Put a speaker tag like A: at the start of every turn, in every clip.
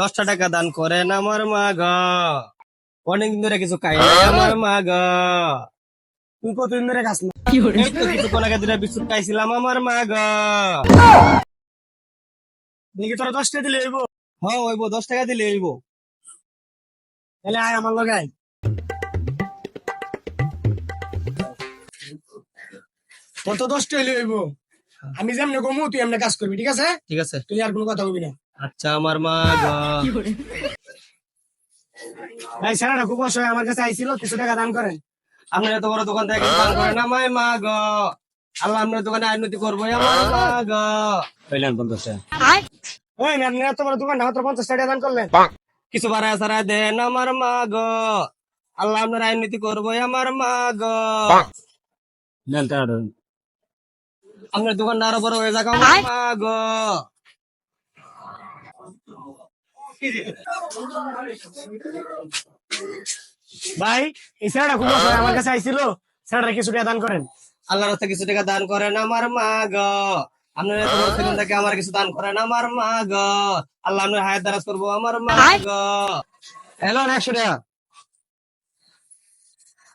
A: দশটা টাকা দান করেন আমার মা গ অনেকদিন ধরে কিছু খাই আমার মা গ
B: তুই কতদিন ধরে খাস না।
A: এই তো কিছুক্ষণ আগে দুটা বিস্কুট খাইছিলাম আমার মা গ
B: নাকি তোরা দশটা দিলে হইব?
A: হ্যাঁ ওইব দশ টাকা দিলে হইব।
B: তাহলে আয় আমার লগে আয়। তোর তো দশটা হইলে হইব। আমি যেমনি কমু তুই এমনি কাজ করবি ঠিক আছে?
A: ঠিক আছে।
B: তুই আর কোনো কথা বলবি না।
A: আচ্ছা আমার মা
B: ভাই সারাটা খুব অসহায় আমার কাছে আইছিল কিছু টাকা দান করেন।
A: আপনার এত বড় দোকান থেকে দান করেন আমার মা গ। আল্লাহ আপনার দোকানে আইনতি করব আমার মা গ।
C: পেলেন পঞ্চাশ টাকা।
B: ওই আপনি এত বড় দোকান মাত্র পঞ্চাশ টাকা দান করলেন।
A: কিছু বাড়ায় সারায় দেন আমার মা গ। আল্লাহ আপনার আইনতি করব আমার মা গ।
C: নেন
A: আপনার দোকানটা আরও বড় হয়ে যাক আমার মা গ।
B: ভাই এই সারাটা খুব আমার কাছে আইছিল। সারাটা কিছু টাকা দান করেন।
A: আল্লাহর রাস্তায় কিছু টাকা দান করেন আমার মা গ। আপনার এত থেকে আমার কিছু দান করেন আমার মা গ? আল্লাহ আপনার হায়াত দারাজ করব আমার মা গ।
B: হ্যালো একশো টাকা।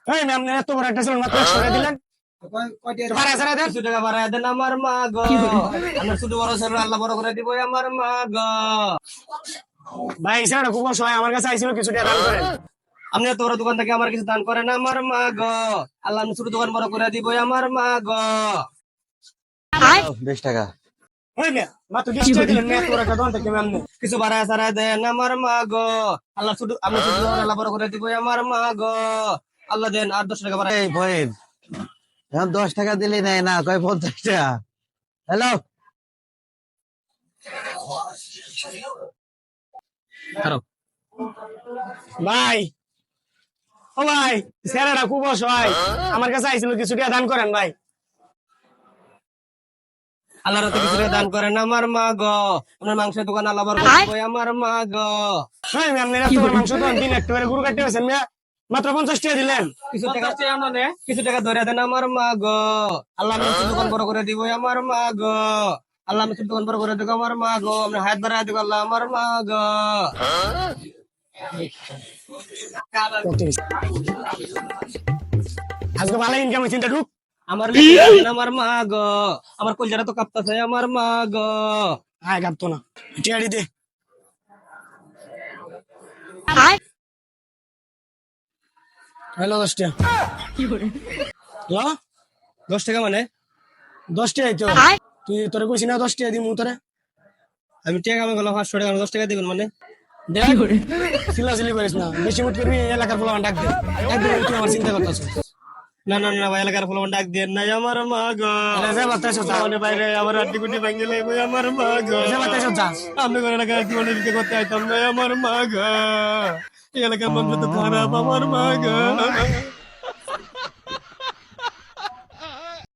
B: ওই ম্যাম এত বড় একটা ছিল মাত্র একশো টাকা দিলেন।
A: কিছু টাকা বাড়ায় দেন আমার মা গ। আপনার ছোট বড় ছেলে আল্লাহ বড় করে দিব আমার মা গ।
B: ভাই খুব আমার কাছে আইছিল কিছু টাকা দান করেন।
A: আপনি বড় দোকান থেকে আমার কিছু দান করেন আমার মা গো। আল্লাহ আপনার ছোট দোকান বড় করে দিব আমার মা গ।
C: বিশ টাকা।
A: কিছু বাড়ায় সারায় দেন আমার মা গ। আল্লাহ ছোট আপনার ছোট আল্লাহ বড় করে দিব আমার মা গ। আল্লাহ দেন আর দশ টাকা
C: ভয়ের এখন দশ টাকা দিলে নেয় না কয় পঞ্চাশ টাকা? হ্যালো?
B: ভাই। ও ভাই স্যারেরা খুব অসহায়। আমার কাছে আইছিল কিছু টাকা দান করেন ভাই।
A: আল্লাহ রাতে কিছু দান করেন আমার মা গ। আপনার মাংসের দোকান আল্লাহ আমার মা গ।
B: হ্যাঁ ম্যাম মাংস তো দিন একটু করে গরু কাটতে হয়েছেন ম্যাম। মাত্র পঞ্চাশ টাকা দিলেন।
A: কিছু টাকা কিছু টাকা ধরে দেন আমার মা গ আল্লাহ দোকান বড় করে দিব আমার মা গ আল্লাহ আমি দোকান বড় করে দিব আমার মা গো আমরা হাত বাড়ায় দিব আল্লাহ আমার মা গ
B: আজকে ভালো ইনকাম চিন্তা ঢুক।
A: আমার দেন আমার মা গ আমার কলজাটা তো কাঁপতাছে আমার মা গ
B: আয় কাঁপতো না। টিয়ারি দে। হ্যালো দশ টাকা। হ্যালো
A: দশ টাকা মানে?
B: দশ টাকা তো। তুই তোরে কইছি না দশ টাকা দিমু তোরে?
A: আমি টাকা আমি গেলাম পাঁচশো টাকা দশ টাকা দিবেন মানে?
B: সিলি করিস না। বেশি মুট করবি এলাকার পোলা ডাক দে। তুই আমার চিন্তা করতেছ
A: না না না ভাই এলাকার ফলন ডাক দিয়ে নাই আমার মা গ।
B: যা বাতাস
A: মানে বাইরে আমার আড্ডি গুটি ভাঙে লাগবে আমার মা গ।
B: যা বাতাস
A: আমি করে এলাকায় জীবন দিতে করতে আইতাম না আমার মা গ। এই এলাকার মানুষ